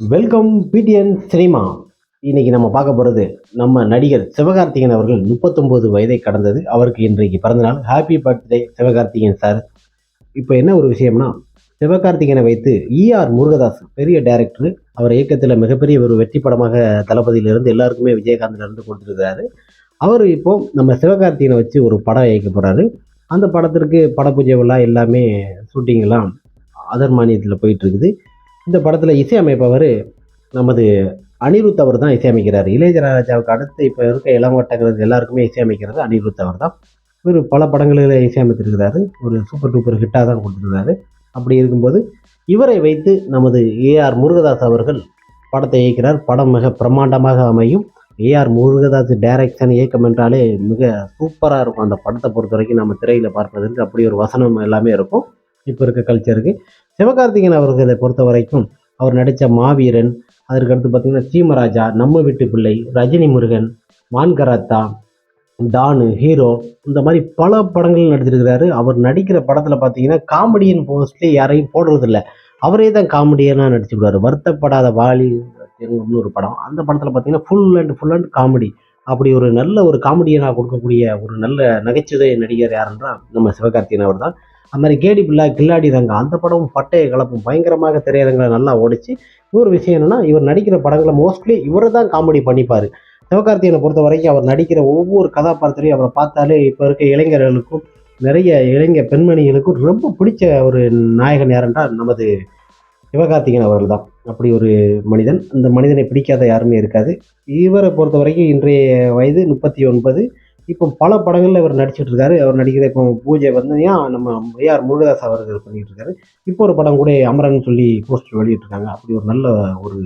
Welcome PTN cinema இன்னைக்கு நம்ம பார்க்க போகிறது நம்ம நடிகர் சிவகார்த்திகேயன் அவர்கள் முப்பத்தொம்போது வயதை கடந்தது. அவருக்கு இன்றைக்கு பிறந்தநாள். ஹாப்பி பர்த்டே சிவகார்த்திகேயன் சார் இப்போ என்ன ஒரு விஷயம்னா சிவகார்த்திகேயனை வைத்து இஆர் முருகதாஸ் பெரிய டைரக்டர் அவர் இயக்கத்தில் மிகப்பெரிய ஒரு வெற்றி படமாக தளபதியிலிருந்து எல்லாருக்குமே விஜயகாந்திலிருந்து கொடுத்துருக்காரு அவர் இப்போ நம்ம சிவகார்த்திகேயனை வச்சு ஒரு படம் இயக்க போகிறாரு அந்த படத்திற்கு படப்பூஜை விழா எல்லாமே ஷூட்டிங்லாம் அதர் மாநிலத்தில் போயிட்டுருக்குது இந்த படத்தில் இசையமைப்பவர் நமது அனிருத் அவர் தான் இசையமைக்கிறார். இளையராஜாவுக்கு அடுத்து இப்போ இருக்க இளங்கோட்டங்கிறது எல்லாருக்குமே இசையமைக்கிறது அனிருத் அவர் தான் இவர் பல படங்களில் இசையமைத்திருக்கிறாரு. ஒரு சூப்பர் டூப்பர் ஹிட்டாக தான் கொடுத்துருக்காரு அப்படி இருக்கும்போது இவரை வைத்து நமது ஏஆர் முருகதாஸ் அவர்கள் படத்தை இயக்கிறார். படம் மிக பிரம்மாண்டமாக அமையும். ஏஆர் முருகதாஸ் டைரக்ஷன் இயக்கம் என்றாலே மிக சூப்பராக இருக்கும். அந்த படத்தை பொறுத்த வரைக்கும் நம்ம திரையில் பார்ப்பதற்கு அப்படி ஒரு வசனம் எல்லாமே இருக்கும். இப்போ இருக்க கல்ச்சருக்கு சிவகார்த்திகேயன் அவர்களை பொறுத்த வரைக்கும் அவர் நடித்த மாவீரன் அதற்கடுத்து பார்த்தீங்கன்னா சீமராஜா நம்ம வீட்டு பிள்ளை ரஜினி முருகன் மான்கராத்தா டானு ஹீரோ இந்த மாதிரி பல படங்கள் நடிச்சிருக்கிறாரு அவர் நடிக்கிற படத்தில் பார்த்தீங்கன்னா காமெடியன் போஸ்ட்லேயே யாரையும் போடுறதில்ல. அவரே தான் காமெடியனாக நடிச்சுக்கிறாரு வருத்தப்படாத வாலி எங்கம்னு ஒரு படம். அந்த படத்தில் பார்த்தீங்கன்னா full and full and comedy அப்படி ஒரு நல்ல ஒரு காமெடியனாக கொடுக்கக்கூடிய ஒரு நல்ல நகைச்சுவை நடிகர் யாருன்றா நம்ம சிவகார்த்திகேயன் அவர் தான் அது மாதிரி கேடி பிள்ளை கில்லாடி ரங்கா அந்த படமும் பட்டையை கலப்பும். பயங்கரமாக திரையரங்களை நல்லா ஓடிச்சு. இன்னொரு விஷயம் என்னென்னா இவர் நடிக்கிற படங்களை மோஸ்ட்லி இவரை தான் காமெடி பண்ணிப்பார். சிவகார்த்திகனை பொறுத்த வரைக்கும் அவர் நடிக்கிற ஒவ்வொரு கதாபாத்திரையும் அவரை பார்த்தாலே இப்போ இருக்க இளைஞர்களுக்கும் நிறைய இளைஞ பெண்மணிகளுக்கும் ரொம்ப பிடிச்ச ஒரு நாயகன் யாருன்றால் நமது சிவகார்த்திகன் அவர்கள் தான் அப்படி ஒரு மனிதன். அந்த மனிதனை பிடிக்காத யாருமே இருக்காது. இவரை பொறுத்த வரைக்கும் இன்றைய வயது முப்பத்தி ஒன்பது. இப்போ பல படங்களில் இவர் நடிச்சிட்டு இருக்காரு. அவர் நடிக்கிற இப்போ பூஜை வந்து ஏன் நம்ம ஏஆர் முருகதாஸ் அவர்கள் பண்ணிட்டு இருக்காரு. இப்போ ஒரு படம் கூட அமரன் சொல்லி போஸ்டர் வெளியிட்டிருக்காங்க. அப்படி ஒரு நல்ல ஒரு